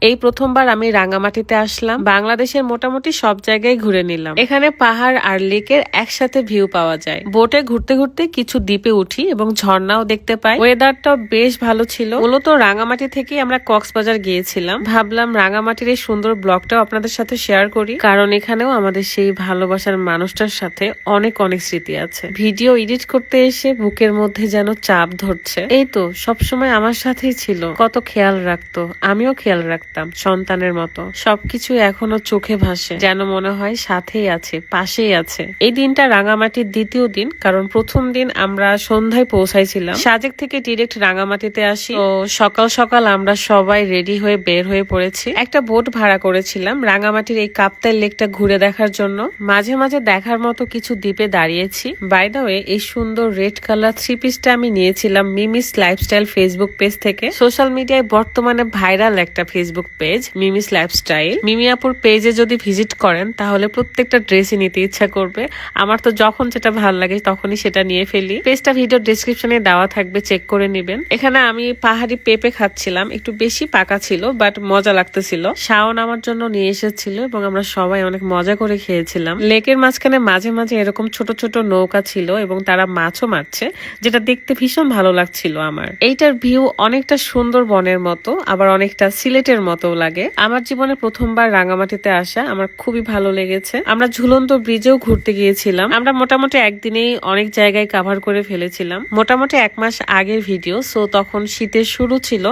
এই প্রথমবার আমি রাঙামাটিতে আসলাম। বাংলাদেশের মোটামুটি সব জায়গায় ঘুরে নিলাম। এখানে পাহাড় আর লেকের একসাথে ভিউ পাওয়া যায়। বোটে ঘুরতে ঘুরতে কিছু দ্বীপে উঠি এবং ঝর্ণাও দেখতে পাই। ওয়েদারটাও বেশ ভালো ছিল। মূলত রাঙামাটি থেকে আমরা কক্সবাজার গিয়েছিলাম। ভাবলাম রাঙামাটির এই সুন্দর ব্লগটাও আপনাদের সাথে শেয়ার করি। কারণ এখানেও আমাদের সেই ভালোবাসার মানুষটার সাথে অনেক অনেক স্মৃতি আছে। ভিডিও এডিট করতে এসে বুকের মধ্যে যেন চাপ ধরছে। এই তো, সবসময় আমার সাথেই ছিল। কত খেয়াল রাখতো। আমিও খেয়াল রাখতাম। সন্তানের মতো। সবকিছু এখনও চোখে ভাসে, যেন মনে হয় সাথেই আছে, পাশেই আছে। এই দিনটা রাঙামাটির দ্বিতীয় দিন, কারণ প্রথম দিন আমরা সন্ধ্যায় পৌঁছাইছিলাম। সাজেক থেকে ডিরেক্ট রাঙামাটিতে আসি। তো সকাল সকাল আমরা সবাই রেডি হয়ে বের হয়ে পড়েছি। একটা বোট ভাড়া করেছিলাম রাঙামাটির এই কাপ্তাই লেকটা ঘুরে দেখার জন্য। মাঝে মাঝে দেখার মতো কিছু দ্বীপে দাঁড়িয়েছি। বাই এই সুন্দর রেড কালার থ্রি পিসটা আমি নিয়েছিলাম মিমিস লাইফস্টাইল ফেসবুক পেজ থেকে। সোশ্যাল মিডিয়ায় বর্তমানে ভাইরাল একটা ফেসবুক পেজ মিমিস লাইফস্টাইল মিমিয়াপুর পেজে যদি ভিজিট করেন, তাহলে প্রত্যেকটা ড্রেসই নিতে ইচ্ছা করবে। আমার তো যখন যেটা ভালো লাগে তখনই সেটা নিয়ে ফেলি। পেজটা ভিডিও ডিসক্রিপশনে দেওয়া থাকবে চেক করে নেবেন। এখানে আমি পাহাড়ি পেঁপে খাচ্ছিলাম। একটু বেশি পাকা ছিল বাট মজা লাগতেছিল। শাওন আমার জন্য নিয়ে এসেছিল এবং আমরা সবাই অনেক মজা করে খেয়েছিলাম। লেকের মাঝখানে মাঝে মাঝে এরকম ছোট ছোট নৌকা ছিল এবং তারা মাছও মারছে, যেটা দেখতে ভীষণ ভালো লাগছিল আমার। এইটার ভিউ অনেকটা সুন্দর বনের মতো, আবার অনেকটা সিলেটের মতো। লাগে। আমার জীবনে প্রথমবার রাঙামাটিতে আসা আমার খুবই ভালো লেগেছে। আমরা ঝুলন্ত ব্রিজেও ঘুরতে গিয়েছিলাম। আমরা মোটামুটি একদিনেই অনেক জায়গায় কাভার করে ফেলেছিলাম। মোটামুটি এক মাস আগের ভিডিও সো তখন শীতের শুরু ছিল।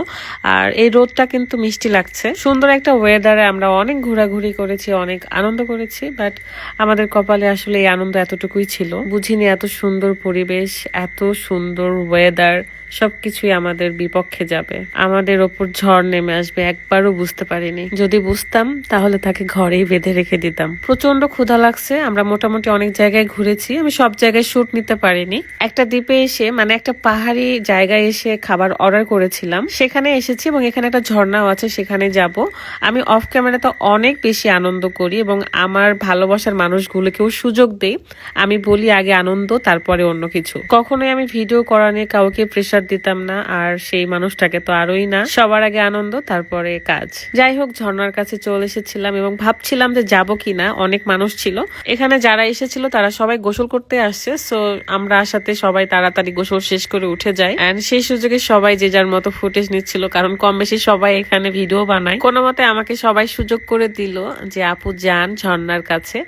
আর এই রোদটা কিন্তু মিষ্টি লাগছে। সুন্দর একটা ওয়েদারে আমরা অনেক ঘোরাঘুরি করেছি, অনেক আনন্দ করেছি বাট আমাদের কপালে আসলে এই আনন্দ এতটুকুই ছিল। বুঝিনি এত সুন্দর পরিবেশ, এত সুন্দর ওয়েদার সবকিছুই আমাদের বিপক্ষে যাবে। আমাদের ওপর ঝড় নেমে আসবে, একবারও বুঝতে পারিনি। যদি বুঝতাম, তাহলে তাকে ঘরেই বেঁধে রেখে দিতাম। প্রচণ্ড ক্ষুধা লাগছে, আমরা মোটামুটি অনেক জায়গায় ঘুরেছি, আমি সব জায়গায় শুট নিতে পারিনি। একটা দ্বীপে এসে মানে একটা পাহাড়ি জায়গায় এসে খাবার অর্ডার করেছিলাম। সেখানে এসেছি এবং এখানে একটা ঝর্ণাও আছে, সেখানে যাব। আমি অফ ক্যামেরাতে অনেক বেশি আনন্দ করি এবং আমার ভালোবাসার মানুষগুলোকেও সুযোগ দেই। আমি বলি আগে আনন্দ, তারপরে অন্য কিছু। কখনোই আমি ভিডিও করা নিয়ে কাউকে প্রেশার দিতাম না, আর সেই মানুষটাকে তো আরোই না। সবার আগে আনন্দ, তারপরে কাজ। যাই হোক, ঝর্ণার কাছে চলে এসেছিলাম এবং ভাবছিলাম যে যাব কিনা, অনেক মানুষ ছিল। এখানে যারা এসেছিল, তারা সবাই গোসল করতে আসছে সো আমরা আসাতে সবাই তাড়াতাড়ি গোসল শেষ করে উঠে যায় এন্ড সেই সুযোগে সবাই যে যার মতো ফুটেজ নিচ্ছিল, কারণ কম বেশি সবাই এখানে ভিডিও বানায়। কোনো মতে আমাকে সবাই সুযোগ করে দিল যে, আপু, যান ঝর্ণার কাছে।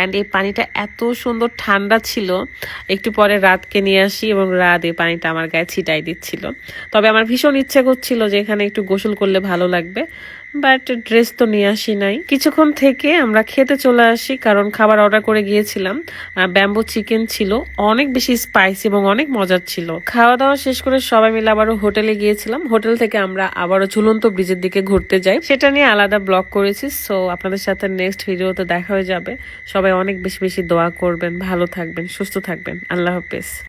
এন্ড এই পানিটা এত সুন্দর ঠান্ডা ছিল, একটু পরে রাতকে নিয়ে আসি এবং রাত এই পানিটা আমার গায়ে ছিটাই দিচ্ছিল। তবে আমার ভীষণ ইচ্ছে করছিল যে এখানে একটু গোসল করলে ভালো লাগবে। বাট ড্রেস তো নিয়ে আসি নাই। কিছুক্ষণ থেকে আমরা খেতে চলে আসি, কারণ খাবার অর্ডার করে গিয়েছিলাম। ব্যাম্বো চিকেন ছিল। অনেক বেশি স্পাইসি এবং অনেক মজার ছিল। খাওয়া দাওয়া শেষ করে সবাই মিলে আবারও হোটেলে গিয়েছিলাম। হোটেল থেকে আমরা আবারও ঝুলন্ত ব্রিজের দিকে ঘুরতে যাই। সেটা নিয়ে আলাদা ব্লগ করেছি। সো আপনাদের সাথে নেক্সট ভিডিওতে দেখা হয়ে যাবে। সবাই অনেক বেশি বেশি দোয়া করবেন। ভালো থাকবেন, সুস্থ থাকবেন। আল্লাহ হাফেজ।